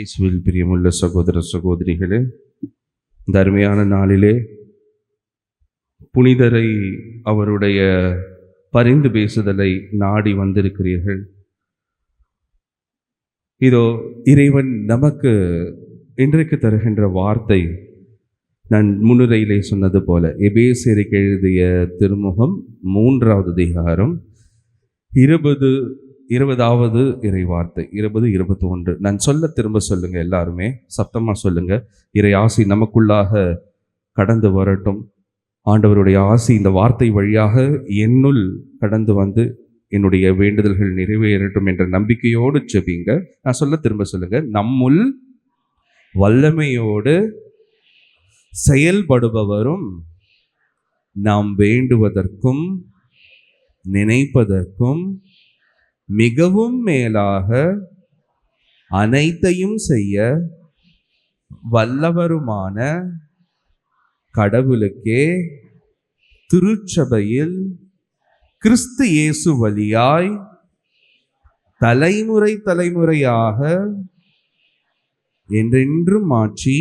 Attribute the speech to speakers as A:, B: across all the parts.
A: இயேசுவில் பிரியமுள்ள சகோதர சகோதரிகளே இந்த அருமையான நாளிலே புனிதரை அவருடைய பரிந்து பேசுதலை நாடி வந்திருக்கிறீர்கள். இதோ இறைவன் நமக்கு இன்றைக்கு தருகின்ற வார்த்தை நான் முன்னுரையிலே சொன்னது போல எபேசேரிக்கு எழுதிய திருமுகம் மூன்றாவது அதிகாரம் இருபது இருபதாவது இறை வார்த்தை இருபது இருபத்தி ஒன்று நான் சொல்ல திரும்ப சொல்லுங்க எல்லாருமே. சத்தமாக சொல்லுங்க. இறை ஆசி நமக்குள்ளாக கடந்து வரட்டும். ஆண்டவருடைய ஆசி இந்த வார்த்தை வழியாக என்னுள் கடந்து வந்து என்னுடைய வேண்டுதல்கள் நிறைவேறட்டும் என்ற நம்பிக்கையோடு செபிங்க நான் சொல்ல திரும்ப சொல்லுங்க. நம்முள் வல்லமையோடு செயல்படுபவரும் நாம் வேண்டுவதற்கும் நினைப்பதற்கும் மிகவும் மேலாக அனைத்தையும் செய்ய வல்லவருமான கடவுளுக்கே திருச்சபையில் கிறிஸ்து இயேசு வழியாய் தலைமுறை தலைமுறையாக என்றென்றும் மாற்றி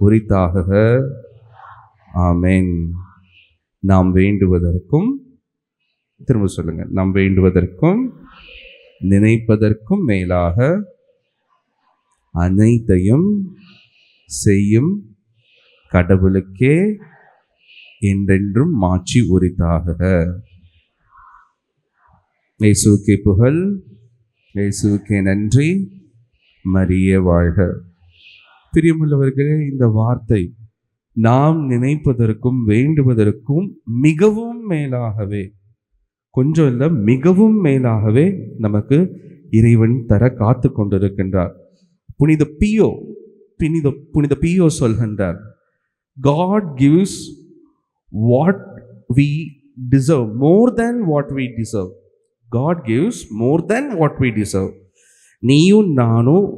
A: உரித்தாக ஆமேன். நாம் வேண்டுவதற்கும் திரும்ப சொல்லுங்க. நாம் வேண்டுவதற்கும் நினைப்பதற்கும் மேலாக அனைத்தையும் செய்யும் கடவுளுக்கே என்றென்றும் மாற்றி உரித்தாக இயேசுக்கே புகழ் இயேசுக்கே நன்றி மரிய வாழ்க. பிரியமுள்ளவர்களே இந்த வார்த்தை நாம் நினைப்பதற்கும் வேண்டுவதற்கும் மிகவும் மேலாகவே கொஞ்சம் இல்லை மிகவும் மேலாகவே நமக்கு இறைவன் தர காத்து கொண்டிருக்கின்றார். புனித பியோ புனித புனித பியோ சொல்கின்றார் God gives what we deserve more than what we deserve God gives more than what we deserve நீயும் நானும்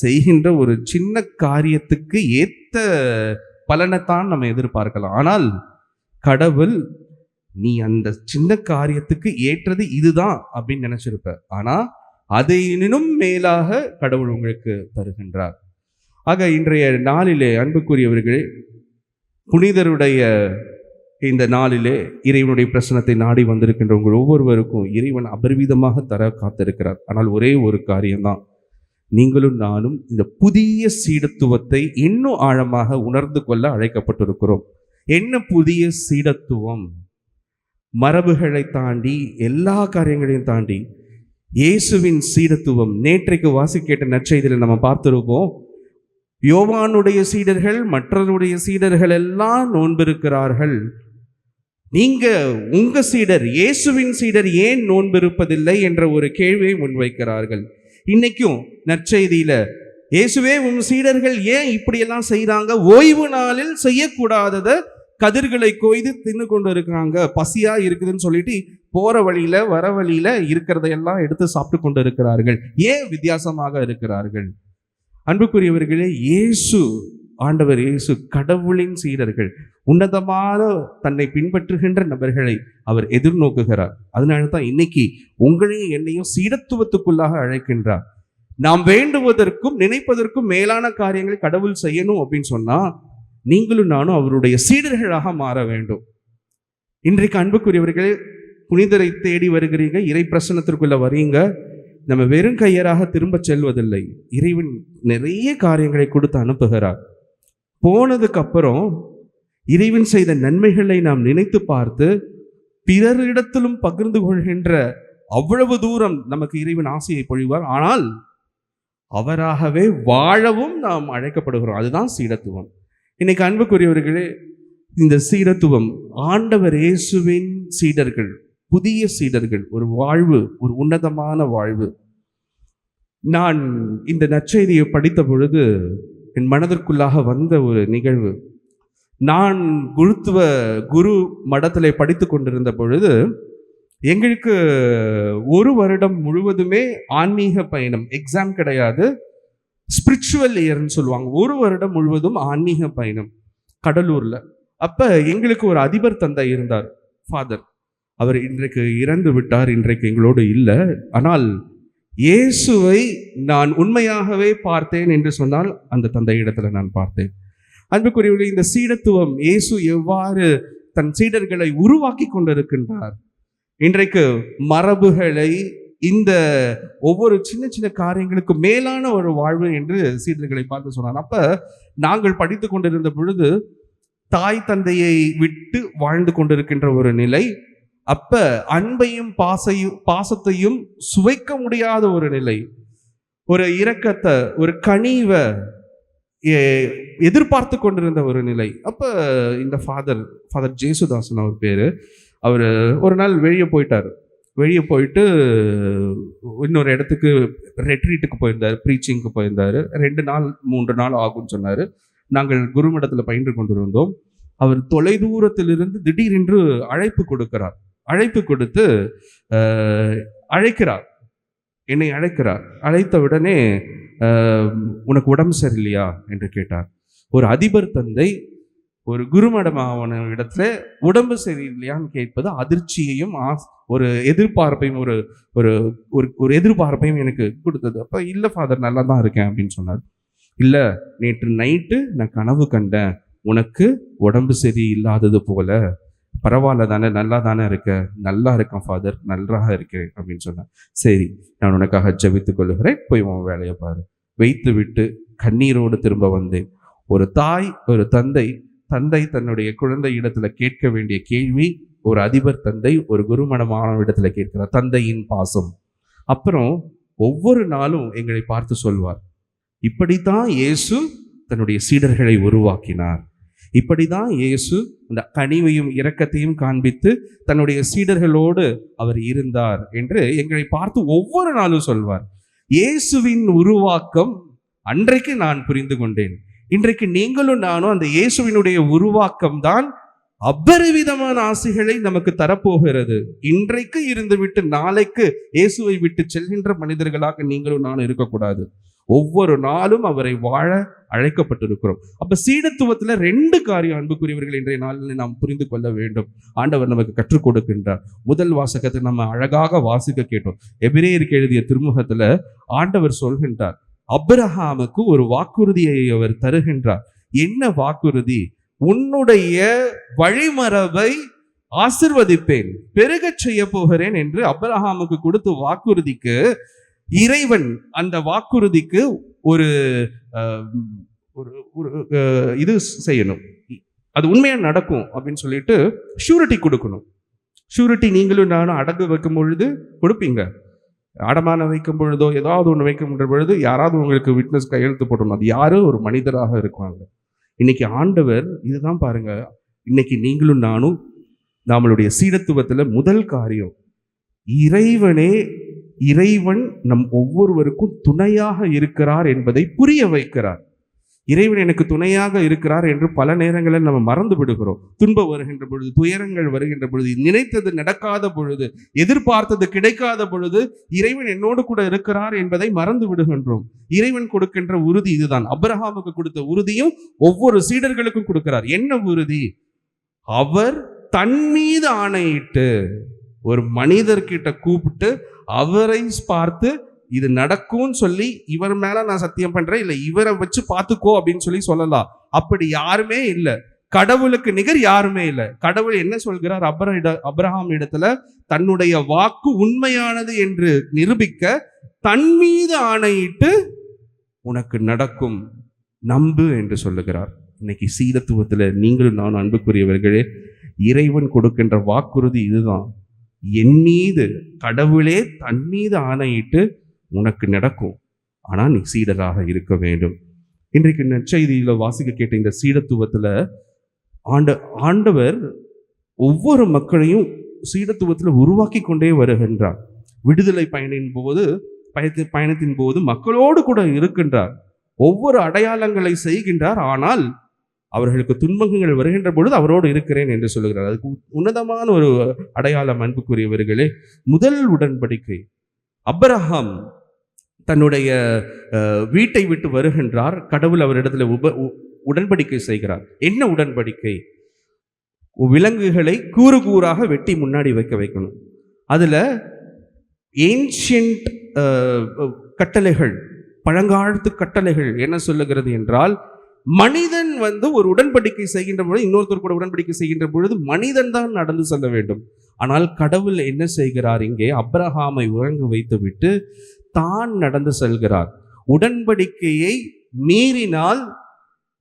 A: செய்கின்ற ஒரு சின்ன காரியத்துக்கு ஏற்ற பலனைத்தான் நம்ம எதிர்பார்க்கலாம். ஆனால் கடவுள் நீ அந்த சின்ன காரியத்துக்கு ஏற்றது இதுதான் அப்படின்னு நினைச்சிருப்ப. ஆனா அதையினும் மேலாக கடவுள் உங்களுக்கு தருகின்றார். ஆக இன்றைய நாளிலே அன்புக்குரியவர்களே புனிதருடைய இந்த நாளிலே இறைவனுடைய பிரசனத்தை நாடி வந்திருக்கின்ற உங்கள் ஒவ்வொருவருக்கும் இறைவன் அபரிவிதமாக தர காத்திருக்கிறார். ஆனால் ஒரே ஒரு காரியம்தான். நீங்களும் நானும் இந்த புதிய சீடத்துவத்தை இன்னும் ஆழமாக உணர்ந்து கொள்ள அழைக்கப்பட்டிருக்கிறோம். என்ன புதிய சீடத்துவம்? மரபுகளை தாண்டி எல்லா காரியங்களையும் தாண்டி இயேசுவின் சீடத்துவம் நேற்றைக்கு வாசி கேட்ட நற்செய்தியில் நம்ம பார்த்துருப்போம். யோவானுடைய சீடர்கள் மற்றவருடைய சீடர்கள் எல்லாம் நோன்பிருக்கிறார்கள். நீங்க உங்க சீடர் இயேசுவின் சீடர் ஏன் நோன்பிருப்பதில்லை என்ற ஒரு கேள்வியை முன்வைக்கிறார்கள். இன்னைக்கும் நற்செய்தியில இயேசுவே உன் சீடர்கள் ஏன் இப்படியெல்லாம் செய்கிறாங்க ஓய்வு நாளில் செய்யக்கூடாததை கதிர்களை கொய்து தின்னு கொண்டு இருக்காங்க. பசியா இருக்குதுன்னு சொல்லிட்டு போற வழியில வர வழியில இருக்கிறதையெல்லாம் எடுத்து சாப்பிட்டு கொண்டு இருக்கிறார்கள். ஏன் வித்தியாசமாக இருக்கிறார்கள்? அன்புக்குரியவர்களே இயேசு ஆண்டவர் இயேசு கடவுளின் சீடர்கள் உன்னதமான தன்னை பின்பற்றுகின்ற நபர்களை அவர் எதிர்நோக்குகிறார். அதனால தான் இன்னைக்கு உங்களையும் என்னையும் சீடத்துவத்துக்குள்ளாக அழைக்கின்றார். நாம் வேண்டுவதற்கும் நினைப்பதற்கும் மேலான காரியங்களை கடவுள் செய்யணும் அப்படின்னு சொன்னா நீங்களும் நானும் அவருடைய சீடர்களாக மாற வேண்டும். இன்றைக்கு அன்புக்குரியவர்களே புனிதரை தேடி வருகிறீங்க இறை பிரசனத்திற்குள்ள வரீங்க. நம்ம வெறும் கையராக திரும்ப செல்வதில்லை. இறைவன் நிறைய காரியங்களை கொடுத்து அனுப்புகிறார். போனதுக்கு அப்புறம் இறைவன் செய்த நன்மைகளை நாம் நினைத்து பார்த்து பிறரிடத்திலும் பகிர்ந்து கொள்கின்ற அவ்வளவு தூரம் நமக்கு இறைவன் ஆசையை பொழிவார். ஆனால் அவராகவே வாழவும் நாம் அழைக்கப்படுகிறோம். அதுதான் சீடத்துவம். இன்னைக்கு அன்புக்குரியவர்களே இந்த சீரத்துவம் ஆண்டவர் இயேசுவின் சீடர்கள் புதிய சீடர்கள் ஒரு வாழ்வு ஒரு உன்னதமான வாழ்வு. நான் இந்த நற்செய்தியை படித்த பொழுது என் மனதிற்குள்ளாக வந்த ஒரு நிகழ்வு. நான் குருத்துவ குரு மடத்தில் படித்து கொண்டிருந்த பொழுது எங்களுக்கு ஒரு வருடம் முழுவதுமே ஆன்மீக பயணம் எக்ஸாம் கிடையாது. ஸ்பிரிச்சுவல் இயர்னு சொல்லுவாங்க. ஒரு வருடம் முழுவதும் ஆன்மீக பயணம் கடலூரில். அப்போ எங்களுக்கு ஒரு அதிபர் தந்தை இருந்தார் ஃபாதர் அவர் இன்றைக்கு இறந்து விட்டார் இன்றைக்கு எங்களோடு இல்லை. ஆனால் இயேசுவை நான் உண்மையாகவே பார்த்தேன் என்று சொன்னால் அந்த தந்தை இடத்துல நான் பார்த்தேன். அன்புக்குரியவர்களே இந்த சீடத்துவம் இயேசு எவ்வாறு தன் சீடர்களை உருவாக்கி கொண்டிருக்கின்றார்? இன்றைக்கு மரபுகளை இந்த ஒவ்வொரு சின்ன சின்ன காரியங்களுக்கு மேலான ஒரு வாழ்வு என்று சீடர்களை பார்த்து சொன்னார். அப்ப நாங்கள் படித்து கொண்டிருந்த பொழுது தாய் தந்தையை விட்டு வாழ்ந்து கொண்டிருக்கின்ற ஒரு நிலை அப்ப அன்பையும் பாசையும் பாசத்தையும் சுவைக்க முடியாத ஒரு நிலை ஒரு இரக்கத்தை ஒரு கனிவை எதிர்பார்த்து கொண்டிருந்த ஒரு நிலை. அப்ப இந்த ஃபாதர் ஃபாதர் ஜேசுதாசன் அவர் பேரு அவர் ஒரு நாள் வெளியே போயிட்டார். வெளியே போயிட்டு இன்னொரு இடத்துக்கு ரெட்ரீட்டுக்கு போயிருந்தார் ப்ரீச்சிங்க்கு போயிருந்தார். ரெண்டு நாள் மூன்று நாள் ஆகும்னு சொன்னார். நாங்கள் குருமடத்தில் பயின்று கொண்டிருந்தோம். அவர் தொலைதூரத்திலிருந்து திடீரென்று அழைப்பு கொடுக்கிறார். அழைப்பு கொடுத்து அழைக்கிறார். என்னை அழைக்கிறார். அழைத்த உடனே உனக்கு உடம்பு சரியில்லையா? என்று கேட்டார். ஒரு அதிபர் தந்தை ஒரு குருமடமாவன இடத்துல உடம்பு சரியில்லையான்னு கேட்பது அதிர்ச்சியையும் ஆஸ்- ஒரு எதிர்பார்ப்பையும் ஒரு ஒரு ஒரு ஒரு எதிர்பார்ப்பையும் எனக்கு கொடுத்தது. அப்போ இல்லை ஃபாதர் நல்லா தான் இருக்கேன் அப்படின்னு சொன்னார். இல்லை நேற்று நைட்டு நான் கனவு கண்டேன். உனக்கு உடம்பு சரி இல்லாதது போல. பரவாயில்ல தானே நல்லா தானே இருக்க. நல்லா இருக்கேன் ஃபாதர் நல்லா இருக்கேன் அப்படின்னு சொன்னேன் சரி நான் உனக்காக ஜபித்து கொள்கிறேன் போய் உன் வேலையை பாரு. வைத்து விட்டு கண்ணீரோடு திரும்ப வந்தேன். ஒரு தாய் ஒரு தந்தை தந்தை தன்னுடைய குழந்தை இடத்துல கேட்க வேண்டிய கேள்வி ஒரு அதிபர் தந்தை ஒரு குருமணமான இடத்துல கேட்கிறார் தந்தையின் பாசம். அப்புறம் ஒவ்வொரு நாளும் எங்களை பார்த்து சொல்வார் இப்படித்தான் இயேசு தன்னுடைய சீடர்களை உருவாக்கினார். இப்படிதான் இயேசு இந்த கனிவையும் இரக்கத்தையும் காண்பித்து தன்னுடைய சீடர்களோடு அவர் இருந்தார் என்று எங்களை பார்த்து ஒவ்வொரு நாளும் சொல்வார். இயேசுவின் உருவாக்கம் அன்றைக்கு நான் புரிந்து கொண்டேன். இன்றைக்கு நீங்களும் நானும் அந்த இயேசுவினுடைய உருவாக்கம் தான் அபரிவிதமான ஆசைகளை நமக்கு தரப்போகிறது. இன்றைக்கு இருந்துவிட்டு நாளைக்கு இயேசுவை விட்டு செல்கின்ற மனிதர்களாக நீங்களும் நானும் இருக்கக்கூடாது. ஒவ்வொரு நாளும் அவரை வாழ அழைக்கப்பட்டிருக்கிறோம். அப்ப சீடத்துவத்துல ரெண்டு காரியம் அன்புக்குரியவர்கள் இன்றைய நாளில் நாம் புரிந்து கொள்ள வேண்டும். ஆண்டவர் நமக்கு கற்றுக் கொடுக்கின்றார். முதல் வாசகத்தை நம்ம அழகாக வாசிக்க கேட்டோம். எபிரேயருக்கு எழுதிய திருமுகத்துல ஆண்டவர் சொல்கின்றார் அப்ரஹாமுக்கு ஒரு வாக்குறுதியை அவர் தருகின்றார். என்ன வாக்குறுதி? உன்னுடைய வழிமரபை ஆசிர்வதிப்பேன் பெருகச் செய்ய போகிறேன் என்று அப்ரஹாமுக்கு கொடுத்த வாக்குறுதிக்கு இறைவன் அந்த வாக்குறுதிக்கு ஒரு ஒரு ஒரு இது செய்யணும். அது உண்மையா நடக்கும் அப்படின்னு சொல்லிட்டு ஷூரிட்டி கொடுக்கணும். ஷூரிட்டி நீங்களும் நானும் அடகு வைக்கும் பொழுது கொடுப்பீங்க. அடமான வைக்கும் பொழுதோ ஏதாவது ஒன்று வைக்கின்ற பொழுது யாராவது உங்களுக்கு விட்னஸ் கையெழுத்து போடணும். அது யாரோ ஒரு மனிதராக இருப்பாங்க. இன்னைக்கு ஆண்டவர் இதுதான் பாருங்க. இன்னைக்கு நீங்களும் நானும் நம்மளுடைய சீடத்துவத்தில் முதல் காரியம் இறைவனே இறைவன் நம் ஒவ்வொருவருக்கும் துணையாக இருக்கிறார் என்பதை புரிய வைக்கிறார். இறைவன் எனக்கு துணையாக இருக்கிறார் என்று பல நேரங்களில் நம்ம மறந்து விடுகிறோம். துன்பம் வருகின்ற பொழுது துயரங்கள் வருகின்ற பொழுது நினைத்தது நடக்காத பொழுது எதிர்பார்த்தது கிடைக்காத பொழுது இறைவன் என்னோடு கூட இருக்கிறார் என்பதை மறந்து விடுகின்றோம். இறைவன் கொடுக்கின்ற உறுதி இதுதான். அப்ரஹாமுக்கு கொடுத்த உறுதியும் ஒவ்வொரு சீடர்களுக்கும் கொடுக்கிறார். என்ன உறுதி? அவர் தன் மீது ஆணையிட்டு ஒரு மனிதர்கிட்ட கூப்பிட்டு அவரை பார்த்து இது நடக்கும்னு சொல்லி இவர் மேல நான் சத்தியம் பண்றேன். இல்ல இவரை வச்சு பார்த்துக்கோ அப்படின்னு சொல்லி சொல்லலாம். அப்படி யாருமே இல்லை. கடவுளுக்கு நிகர் யாருமே இல்லை. கடவுள் என்ன சொல்கிறார்? அப்ர இட அப்ரஹாம் இடத்துல தன்னுடைய வாக்கு உண்மையானது என்று நிரூபிக்க தன் மீது ஆணையிட்டு உனக்கு நடக்கும். நம்பு என்று சொல்லுகிறார். இன்னைக்கு சீதத்துவத்தில் நீங்களும் நான் அன்புக்குரியவர்களே இறைவன் கொடுக்கின்ற வாக்குறுதி இதுதான். என் மீது கடவுளே தன் மீது ஆணையிட்டு உனக்கு நடக்கும். ஆனால் நீ சீடராக இருக்க வேண்டும். இன்றைக்கு நற்செய்தியில் வாசிக்க கேட்ட இந்த சீடத்துவத்தில் ஆண்ட ஆண்டவர் ஒவ்வொரு மக்களையும் சீடத்துவத்தில் உருவாக்கி கொண்டே வருகின்றார். விடுதலை பயணின் போது பயத்து பயணத்தின் போது மக்களோடு கூட இருக்கின்றார். ஒவ்வொரு அடையாளங்களை செய்கின்றார். ஆனால் அவர்களுக்கு துன்பங்கள் வருகின்ற பொழுது அவரோடு இருக்கிறேன் என்று சொல்லுகிறார். அதுக்கு உன்னதமான ஒரு அடையாளம் அன்புக்குரியவர்களே முதல் உடன்படிக்கை. அப்ரஹாம் தன்னுடைய வீட்டை விட்டு வருகின்றார். கடவுள் அவரிடத்துல உப உ- உடன்படிக்கை செய்கிறார். என்ன உடன்படிக்கை? விலங்குகளை கூறு கூறாக வெட்டி முன்னாடி வைக்க வைக்கணும். அதில் ஏன்ஷியன்ட் கட்டளைகள் பழங்காலத்து கட்டளைகள் என்ன சொல்லுகிறது என்றால் மனிதன் வந்து ஒரு உடன்படிக்கை செய்கின்ற பொழுது இன்னொருத்தர் கூட உடன்படிக்கை செய்கின்ற பொழுது மனிதன் தான் நடந்து செல்ல வேண்டும். ஆனால் கடவுள் என்ன செய்கிறார் இங்கே? அப்ரஹாமை உறங்க வைத்துவிட்டு தான் நடந்து செல்கிறார். உடன்படிக்கையை மீறினால்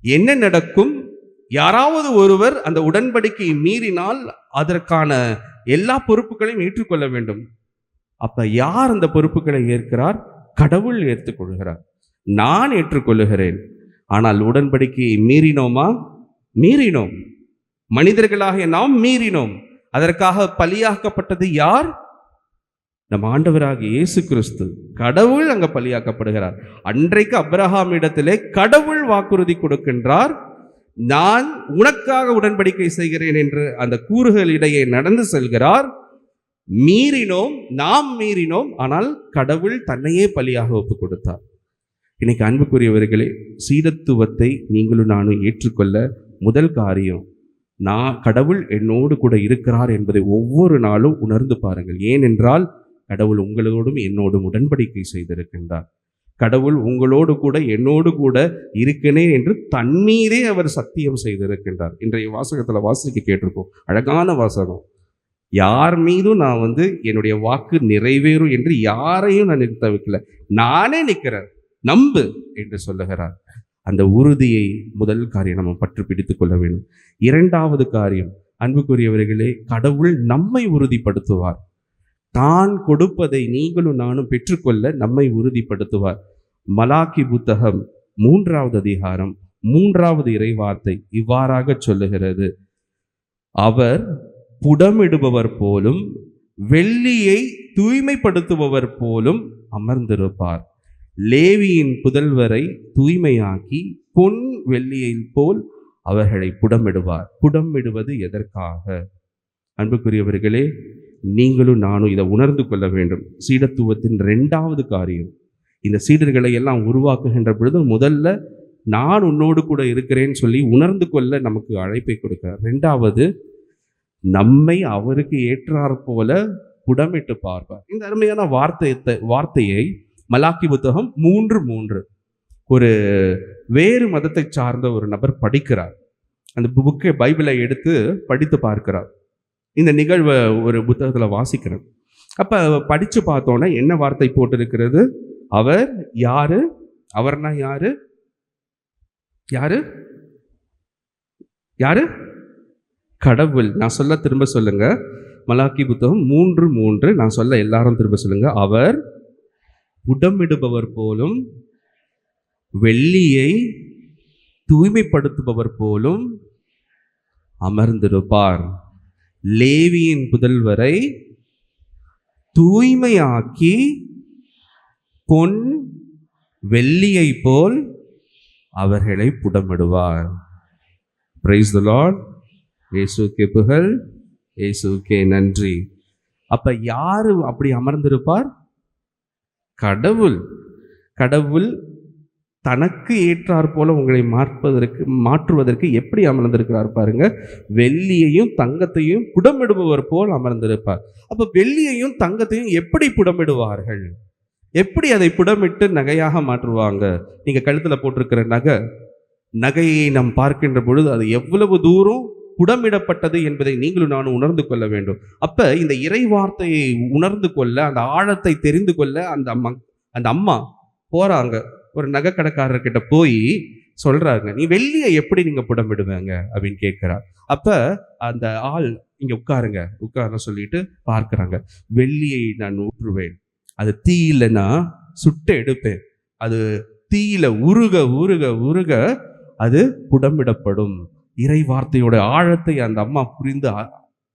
A: என்ன நடக்கும்? யாராவது ஒருவர் அந்த உடன்படிக்கையை மீறினால் அதற்கான எல்லா பொறுப்புகளையும் ஏற்றுக்கொள்ள வேண்டும். அப்ப யார் அந்த பொறுப்புகளை ஏற்கிறார்? கடவுள் ஏற்றுக்கொள்கிறார். நான் ஏற்றுக்கொள்ளுகிறேன். ஆனால் உடன்படிக்கையை மீறினோமா? மீறினோம். மனிதர்களாகிய நாம் மீறினோம். அதற்காக பலியாக்கப்பட்டது யார்? நம் ஆண்டவராக இயேசு கிறிஸ்து கடவுள் அங்க பலியாக்கப்படுகிறார். அன்றைக்கு அப்ரஹாம் இடத்திலே கடவுள் வாக்குறுதி கொடுக்கின்றார். நான் உனக்காக உடன்படிக்கை செய்கிறேன் என்று அந்த கூறுகள் இடையே நடந்து செல்கிறார். மீறினோம் நாம் மீறினோம் ஆனால் கடவுள் தன்னையே பலியாக ஒப்பு கொடுத்தார். இன்னைக்கு அன்புக்குரியவர்களே சீடத்துவத்தை நீங்களும் நானும் ஏற்றுக்கொள்ள முதல் காரியம் நான் கடவுள் என்னோடு கூட இருக்கிறார் என்பதை ஒவ்வொரு நாளும் உணர்ந்து பாருங்கள். ஏனென்றால் கடவுள் உங்களோடும் என்னோடும் உடன்படிக்கை செய்திருக்கின்றார். கடவுள் உங்களோடு கூட என்னோடு கூட இருக்கிறேன் என்று தண்ணீரே அவர் சத்தியம் செய்திருக்கின்றார். இன்றைய வாசகத்தில் வாசிக்க கேட்டிருக்கோம். அழகான வாசகம். யார் மீதும் நான் வந்து என்னுடைய வாக்கு நிறைவேறும் என்று யாரையும் நான் நிறுத்த வைக்கல. நானே நிற்கிறேன். நம்பு என்று சொல்லுகிறார். அந்த உறுதியை முதல் காரியம் நம்ம பற்று பிடித்து கொள்ள வேண்டும். இரண்டாவது காரியம் அன்புக்குரியவர்களே கடவுள் நம்மை உறுதிப்படுத்துவார். தான் கொடுப்பதை நீங்களும் நானும் பெற்றுக்கொள்ள நம்மை உறுதிப்படுத்துவார். மலாக்கி புத்தகம் மூன்றாவது அதிகாரம் மூன்றாவது இறைவார்த்தை இவ்வாறாக சொல்லுகிறது. அவர் புடமிடுபவர் போலும் வெள்ளியை தூய்மைப்படுத்துபவர் போலும் அமர்ந்திருப்பார். லேவியின் புதல்வரை தூய்மையாக்கி பொன் வெள்ளியை போல் அவர்களை புடமிடுவார். புடமிடுவது எதற்காக? அன்புக்குரியவர்களே நீங்களும் நானும் இதை உணர்ந்து கொள்ள வேண்டும். சீடத்துவத்தின் ரெண்டாவது காரியம். இந்த சீடர்களை எல்லாம் உருவாக்குகின்ற பொழுது முதல்ல நான் உன்னோடு கூட இருக்கிறேன்னு சொல்லி உணர்ந்து கொள்ள நமக்கு அழைப்பை கொடுக்கிறார். ரெண்டாவது நம்மை அவருக்கு ஏற்றார் போல புடமிட்டு பார்ப்பார். இந்த அருமையான வார்த்தையத்தை வார்த்தையை மலாக்கி புத்தகம் மூன்று மூன்று. ஒரு வேறு மதத்தை சார்ந்த ஒரு நபர் படிக்கிறார். அந்த புக்கை பைபிளை எடுத்து படித்து பார்க்கிறார். இந்த நிகழ்வை ஒரு புத்தகத்தில் வாசிக்கிறேன். அப்போ படித்து பார்த்தோன்னே என்ன வார்த்தை போட்டிருக்கிறது? அவர் யாரு? அவர்னா யாரு? யாரு? யாரு? கடவுள். நான் சொல்ல திரும்ப சொல்லுங்க. மலாக்கி புத்தகம் மூன்று மூன்று. நான் சொல்ல எல்லாரும் திரும்ப சொல்லுங்க. அவர் உடமிடுபவர் போலும் வெள்ளியை தூய்மைப்படுத்துபவர் போலும் அமர்ந்திருப்பார். லேவியின் புதல்வரை தூய்மையாக்கி பொன் வெள்ளியை போல் அவர்களை புடமிடுவார். பிரைஸ் த லார்ட் இயேசுக்கே புகழ். இயேசுக்கே நன்றி. அப்ப யாரு அப்படி அமர்ந்திருப்பார்? கடவுள். கடவுள் தனக்கு ஏற்றாற் போல உங்களை மாற்பதற்கு மாற்றுவதற்கு எப்படி அமர்ந்திருக்கிறார் பாருங்க. வெள்ளியையும் தங்கத்தையும் புடமிடுபவர் போல் அமர்ந்திருப்பார். அப்ப வெள்ளியையும் தங்கத்தையும் எப்படி புடமிடுவார்கள்? எப்படி அதை புடமிட்டு நகையாக மாற்றுவாங்க? நீங்க கழுத்துல போட்டிருக்கிற நகை நகையை நாம் பார்க்கின்ற பொழுது அது எவ்வளவு தூரம் புடமிடப்பட்டது என்பதை நீங்களும் நானும் உணர்ந்து கொள்ள வேண்டும். அப்ப இந்த இறை வார்த்தையை உணர்ந்து கொள்ள அந்த ஆழத்தை தெரிந்து கொள்ள அந்த அம்மா அந்த அம்மா போறாங்க. ஒரு நகைக்கடைக்காரர்கிட்ட போய் சொல்றாங்க நீ வெள்ளியை எப்படி நீங்க புடமிடுவாங்க அப்படின்னு கேட்கிறார். அப்ப அந்த ஆள் இங்க உட்காருங்க உட்கார சொல்லிட்டு பார்க்குறாங்க. வெள்ளியை நான் ஊற்றுவேன். அது தீயிலனா சுட்டு எடுப்பேன். அது தீயில உருக உருக உருக அது புடமிடப்படும் இறை வார்த்தையோட ஆழத்தை அந்த அம்மா புரிந்து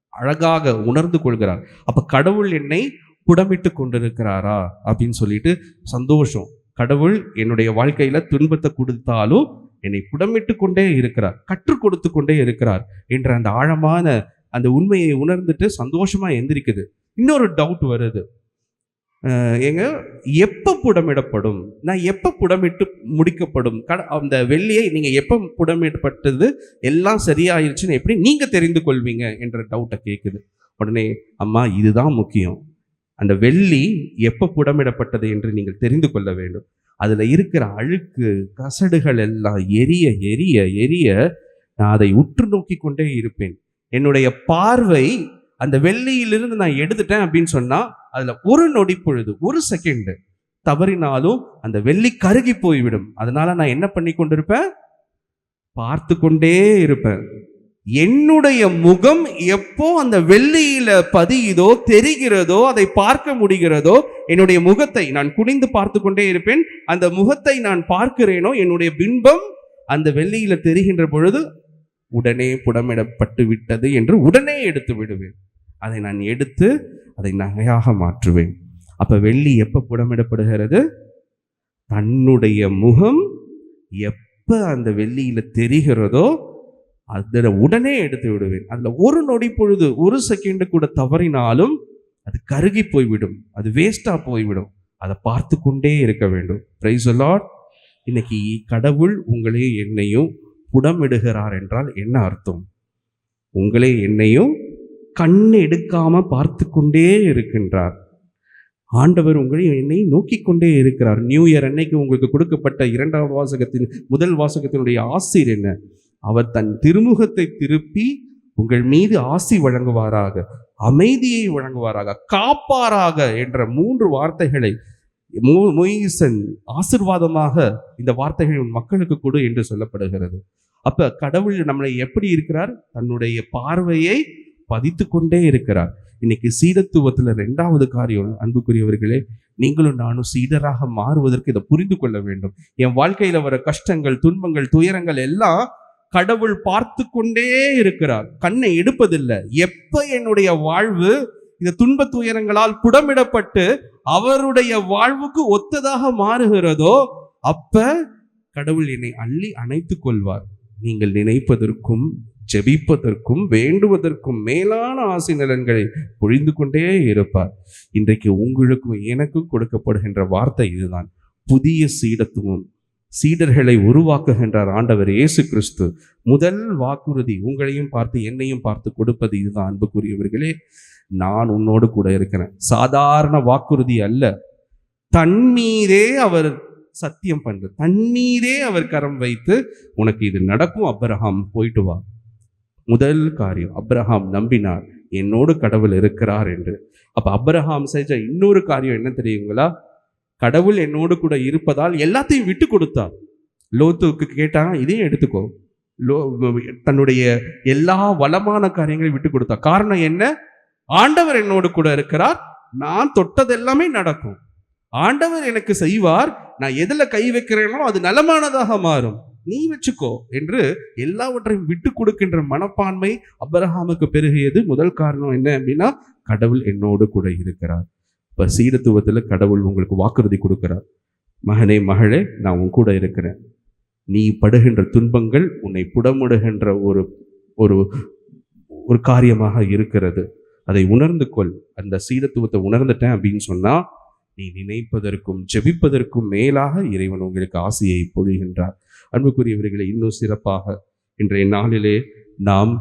A: அழகாக உணர்ந்து கொள்கிறார். அப்ப கடவுள் என்னை புடமிட்டு கொண்டிருக்கிறாரா அப்படின்னு சொல்லிட்டு சந்தோஷம். கடவுள் என்னுடைய வாழ்க்கையில துன்பத்தை கொடுத்தாலும் என்னை புடமிட்டு கொண்டே இருக்கிறார் கற்றுக் கொடுத்து கொண்டே இருக்கிறார் என்ற அந்த ஆழமான அந்த உண்மையை உணர்ந்துட்டு சந்தோஷமா எந்திரிக்குது. இன்னொரு டவுட் வருது. எங்க ஏங்க எப்போ புடமிடப்படும்? நான் எப்போ புடமிட்டு முடிக்கப்படும்? கட அந்த வெள்ளியை நீங்க எப்போ புடமிடப்பட்டது? எல்லாம் சரியாயிருச்சுன்னு எப்படி நீங்க தெரிந்து கொள்வீங்க? என்ற டவுட்டை கேட்குது உடனே அம்மா இதுதான் முக்கியம். அந்த வெள்ளி எப்போ புடமிடப்பட்டது என்று நீங்கள் தெரிந்து கொள்ள வேண்டும். அதில் இருக்கிற அழுக்கு கசடுகள் எல்லாம் எரிய எரிய எரிய நான் அதை உற்று நோக்கி கொண்டே இருப்பேன். என்னுடைய பார்வை அந்த வெள்ளியிலிருந்து நான் எடுத்துட்டேன் அப்படின்னு சொன்னால் அதில் ஒரு நொடி பொழுது ஒரு செகண்டு தவறினாலும் அந்த வெள்ளி கருகி போய்விடும். அதனால நான் என்ன பண்ணி கொண்டிருப்பேன்? பார்த்து கொண்டே இருப்பேன். என்னுடைய முகம் எப்போ அந்த வெள்ளியில பதியுதோ தெரிகிறதோ அதை பார்க்க முடிகிறதோ என்னுடைய முகத்தை நான் குனிந்து பார்த்து கொண்டே இருப்பேன். அந்த முகத்தை நான் பார்க்கிறேனோ என்னுடைய பின்பம் அந்த வெள்ளியில தெரிகின்ற பொழுது உடனே புடமிடப்பட்டு விட்டது என்று உடனே எடுத்து விடுவேன். அதை நான் எடுத்து அதை நகையாக மாற்றுவேன். அப்ப வெள்ளி எப்ப புடமிடப்படுகிறது? தன்னுடைய முகம் எப்ப அந்த வெள்ளியில தெரிகிறதோ அதில் உடனே எடுத்து விடுவேன். அதில் ஒரு நொடி பொழுது ஒரு செகண்டு கூட தவறினாலும் அது கருகி போய்விடும். அது வேஸ்டாக போய்விடும். அதை பார்த்து கொண்டே இருக்க வேண்டும். பிரைஸ் லார்ட் இன்னைக்கு கடவுள் உங்களே என்னையும் புடமிடுகிறார் என்றால் என்ன அர்த்தம்? உங்களே என்னையும் கண் எடுக்காம பார்த்து கொண்டே இருக்கின்றார். ஆண்டவர் உங்களை என்னை நோக்கி கொண்டே இருக்கிறார். நியூ இயர் அன்னைக்கு உங்களுக்கு கொடுக்கப்பட்ட இரண்டாம் வாசகத்தின் முதல் வாசகத்தினுடைய ஆசிர் என்ன? அவர் தன் திருமுகத்தை திருப்பி உங்கள் மீது ஆசி வழங்குவாராக அமைதியை வழங்குவாராக காப்பாராக என்ற மூன்று வார்த்தைகளை மோ- மொய்சன் ஆசிர்வாதமாக இந்த வார்த்தைகள் உன் மக்களுக்கு கொடு என்று சொல்லப்படுகிறது. அப்ப கடவுள் நம்மளை எப்படி இருக்கிறார்? தன்னுடைய பார்வையை பதித்து கொண்டே இருக்கிறார். இன்னைக்கு சீடத்துவத்துல ரெண்டாவது காரியம் அன்புக்குரியவர்களே நீங்களும் நானும் சீடராக மாறுவதற்கு இதை புரிந்து கொள்ள வேண்டும். என் வாழ்க்கையில வர கஷ்டங்கள் துன்பங்கள் துயரங்கள் எல்லாம் கடவுள் பார்த்து கொண்டே இருக்கிறார். கண்ணை எடுப்பதில்லை. எப்ப என்னுடைய வாழ்வு இந்த துன்ப துயரங்களால் புடமிடப்பட்டு அவருடைய வாழ்வுக்கு ஒத்ததாக மாறுகிறதோ அப்ப கடவுள் என்னை அள்ளி அணைத்துக் கொள்வார். நீங்கள் நினைப்பதற்கும் ஜெபிப்பதற்கும் வேண்டுவதற்கும் மேலான ஆசை நலன்களை பொழிந்து கொண்டே இருப்பார். இன்றைக்கு உங்களுக்கும் எனக்கும் கொடுக்கப்படுகின்ற வார்த்தை இதுதான். புதிய சீடத்துவம். சீடர்களை உருவாக்குகின்றார் ஆண்டவர் இயேசு கிறிஸ்து. முதல் வாக்குறுதி உங்களையும் பார்த்து என்னையும் பார்த்து கொடுப்பது இதுதான். அன்புக்குரியவர்களே நான் உன்னோடு கூட இருக்கிறேன். சாதாரண வாக்குறுதி அல்ல. தண்ணீரே அவர் சத்தியம் பண்ற தண்ணீரே அவர் கரம் வைத்து உனக்கு இது நடக்கும் அப்ரஹாம் போயிட்டு வா. முதல் காரியம் அப்ரஹாம் நம்பினார் என்னோடு கடவுள் இருக்கிறார் என்று. அப்ப அப்ரஹாம் செஞ்ச இன்னொரு காரியம் என்ன தெரியுங்களா? கடவுள் என்னோடு கூட இருப்பதால் எல்லாத்தையும் விட்டு கொடுத்தார். லோத்துக்கு கேட்டாங்க இதையும் எடுத்துக்கோ. லோ தன்னுடைய எல்லா வளமான காரியங்களையும் விட்டு கொடுத்தார். காரணம் என்ன? ஆண்டவர் என்னோடு கூட இருக்கிறார். நான் தொட்டதெல்லாமே நடக்கும். ஆண்டவர் எனக்கு செய்வார். நான் எதில் கை வைக்கிறேனோ அது நலமானதாக மாறும். நீ வச்சுக்கோ என்று எல்லாவற்றையும் விட்டு கொடுக்கின்ற மனப்பான்மை அப்ரஹாமுக்கு பெருகியது. முதல் காரணம் என்ன அப்படின்னா கடவுள் என்னோடு கூட இருக்கிறார். இப்போ சீடத்துவத்தில் கடவுள் உங்களுக்கு வாக்குறுதி கொடுக்குறார். மகனே மகளே நான் உன் கூட இருக்கிறேன். நீ படுகின்ற துன்பங்கள் உன்னை புடமுடுகின்ற ஒரு ஒரு ஒரு காரியமாக இருக்கிறது. அதை உணர்ந்து கொள். அந்த சீரத்துவத்தை உணர்ந்துட்டேன் அப்படின்னு சொன்னால் நீ நினைப்பதற்கும் ஜெபிப்பதற்கும் மேலாக இறைவன் உங்களுக்கு ஆசையை பொழிகின்றார். அன்புக்குரியவர்களை இன்னும் சிறப்பாக இன்றைய நாளிலே நாம்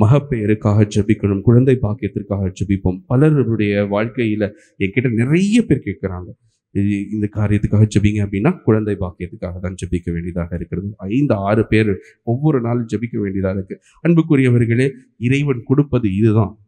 A: மகப்பெயருக்காக ஜபிக்கணும் குழந்தை பாக்கியத்திற்காக ஜபிப்போம். பலருடைய வாழ்க்கையில என்கிட்ட நிறைய பேர் கேட்குறாங்க. இது- இந்த காரியத்துக்காக ஜெபிங்க அப்படின்னா குழந்தை பாக்கியத்துக்காக தான் ஜபிக்க வேண்டியதாக இருக்கிறது. ஐந்து ஆறு பேர் ஒவ்வொரு நாளும் ஜபிக்க வேண்டியதாக இருக்கு. அன்புக்குரியவர்களே இறைவன் கொடுப்பது இதுதான்.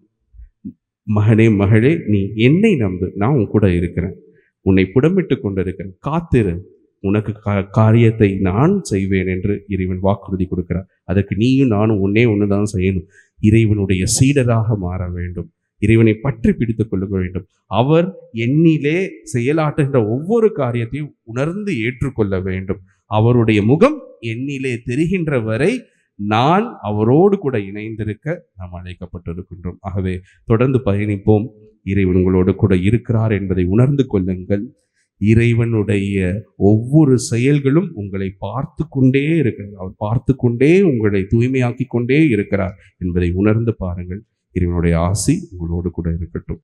A: மகனே மகளே நீ என்னை நம்பு. நான் உன் கூட இருக்கிறேன். உன்னை புடமிட்டு கொண்டிருக்கிறேன். காத்திரு. உனக்கு காரியத்தை நான் செய்வேன் என்று இறைவன் வாக்குறுதி கொடுக்கிறார். அதற்கு நீயும் நானும் ஒன்னே ஒன்று தான் செய்யணும். இறைவனுடைய சீடராக மாற வேண்டும். இறைவனை பற்றி பிடித்து கொள்ள வேண்டும். அவர் எண்ணிலே செயலாற்றுகின்ற ஒவ்வொரு காரியத்தையும் உணர்ந்து ஏற்றுக்கொள்ள வேண்டும். அவருடைய முகம் எண்ணிலே தெரிகின்ற வரை நான் அவரோடு கூட இணைந்திருக்க நாம் அழைக்கப்பட்டிருக்கின்றோம். ஆகவே தொடர்ந்து பயணிப்போம். இறைவன் உங்களோடு கூட இருக்கிறார் என்பதை உணர்ந்து கொள்ளுங்கள். இறைவனுடைய ஒவ்வொரு செயல்களும் உங்களை பார்த்து கொண்டே இருக்கிறார். அவர் பார்த்து கொண்டே உங்களை தூய்மையாக்கி கொண்டே இருக்கிறார் என்பதை உணர்ந்து பாருங்கள். இறைவனுடைய ஆசி உங்களோடு கூட இருக்கட்டும்.